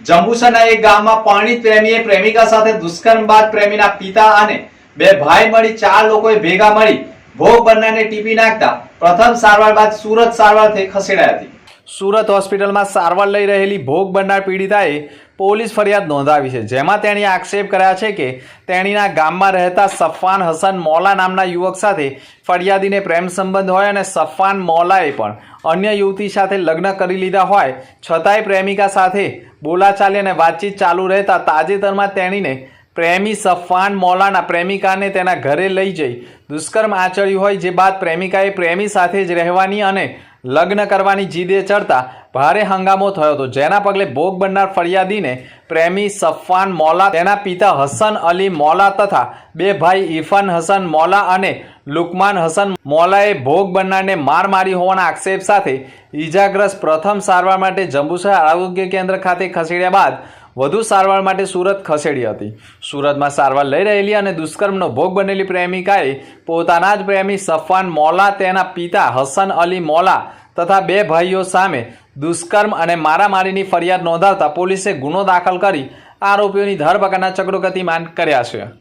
જંબુસરના એક ગામમાં પરણિત પ્રેમીએ પ્રેમિકા સાથે દુષ્કર્મ બાદ પ્રેમીના પિતા અને બે ભાઈ મળી ચાર લોકોએ ભેગા મળી ભોગ બનનારને ટીપી નાખતા પ્રથમ સારવાર બાદ સુરત સારવારથી ખસેડાઈ હતી. સુરત હોસ્પિટલમાં સારવાર લઈ રહેલી ભોગ બનનાર પીડિતાએ પોલીસ ફરિયાદ નોંધાવી છે, જેમાં તેણે આક્ષેપ કર્યા છે કે તેણીના ગામમાં રહેતા સફાન હસન મોલા નામના યુવક સાથે ફરિયાદીને પ્રેમ સંબંધ હોય અને સફાન મોલાએ પણ અન્ય યુવતી સાથે લગ્ન કરી લીધા હોય, છતાંય પ્રેમિકા સાથે બોલાચાલી અને વાતચીત ચાલુ રહેતા તાજેતરમાં તેણીને પ્રેમી સફાન મોલાના પ્રેમિકાને તેના ઘરે લઈ જઈ. દુષ્કર્મ આચર્યું હોય જે બાદ પ્રેમિકાએ પ્રેમી સાથે જ રહેવાની અને લગ્ન કરવાની જીદે ચડતા ભારે હંગામો થયો હતો. જેના પગલે ભોગ બનનાર ફરિયાદીને પ્રેમી સફાન મોલા, તેના પિતા હસન અલી મોલા તથા બે ભાઈ ઇરફાન હસન મોલા અને લુકમાન હસન મોલાએ ભોગ બનનારને માર મારી હોવાના આક્ષેપ સાથે ઈજાગ્રસ્ત પ્રથમ સારવાર માટે જંબુસર આરોગ્ય કેન્દ્ર ખાતે ખસેડ્યા બાદ વધુ સારવાર માટે સુરત ખસેડી હતી. સુરતમાં સારવાર લઈ રહેલી અને દુષ્કર્મનો ભોગ બનેલી પ્રેમિકાએ પોતાના જ પ્રેમી સફાન મોલા, તેના પિતા હસન અલી મોલા તથા બે ભાઈઓ સામે દુષ્કર્મ અને મારામારીની ફરિયાદ નોંધાવતા પોલીસે ગુનો દાખલ કરી આરોપીઓની ધરપકડના ચક્રો ગતિમાન કર્યા છે.